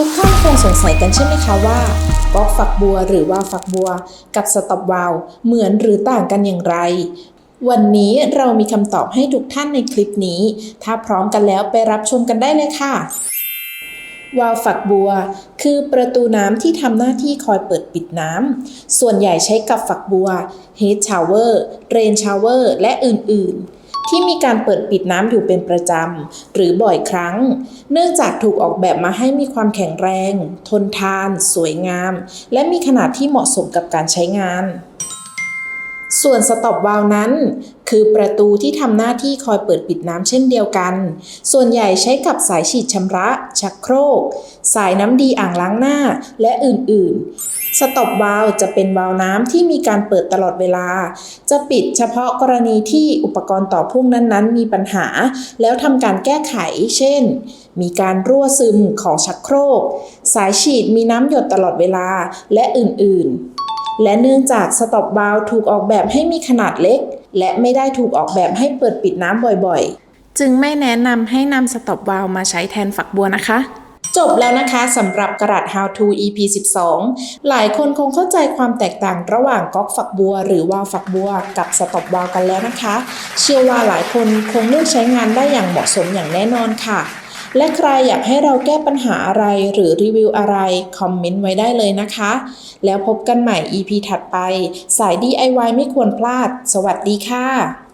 ทุกท่านคงสงสัยกันใช่ไหมคะว่าก๊อกฝักบัวหรือวาฝักบัว กับสต็อปวาลเหมือนหรือต่างกันอย่างไร วันนี้เรามีคำตอบให้ทุกท่านในคลิปนี้ ถ้าพร้อมกันแล้วไปรับชมกันได้เลยค่ะวาล์วฝักบัว คือประตูน้ำที่ทำหน้าที่คอยเปิดปิดน้ำส่วนใหญ่ใช้กับฝักบัว head shower rain shower และอื่นๆ ที่มีการเปิดปิดน้ำอยู่เป็นประจำ หรือบ่อยครั้ง เนื่องจากถูกออกแบบมาให้มีความแข็งแรง ทนทาน สวยงาม และมีขนาดที่เหมาะสมกับการใช้งาน ส่วนสต็อปวาล์วนั้น คือประตูที่ทำหน้าที่คอยเปิดปิดน้ำเช่นเดียวกัน ส่วนใหญ่ใช้กับสายฉีดชำระ ชักโครก สายน้ำดีอ่างล้างหน้าและอื่นๆ สต็อปวาล์วจะเป็นวาล์วน้ำที่มีการเปิดตลอดเวลา จะปิดเฉพาะกรณีที่อุปกรณ์ต่อพ่วงนั้นๆ มีปัญหา แล้วทำการแก้ไข เช่น มีการรั่วซึมของชักโครก สายฉีดมีน้ำหยดตลอดเวลาและอื่นๆ และเนื่องจากสต็อปวาล์วถูกออกแบบให้มีขนาดเล็ก และไม่ได้ถูกออกแบบให้เปิดปิดน้ำบ่อยๆ จึงไม่แนะนำให้นำสต็อปวาล์วมาใช้แทนฝักบัวนะคะ จบแล้วนะคะสำหรับกระดาษ How to EP 12 หลายคนคงเข้าใจความแตกต่างระหว่างก๊อกฝักบัว หรือวาล์วฝักบัว กับสต็อปวาล์วกันแล้วนะคะ เชื่อว่าหลายคนคงเลือกใช้งานได้อย่างเหมาะสมอย่างแน่นอนค่ะ และใครอยากให้เราแก้ปัญหาอะไรหรือรีวิวอะไร คอมเมนต์ไว้ได้เลยนะคะ แล้วพบกันใหม่ EP ถัดไป สาย DIY ไม่ควรพลาด สวัสดีค่ะ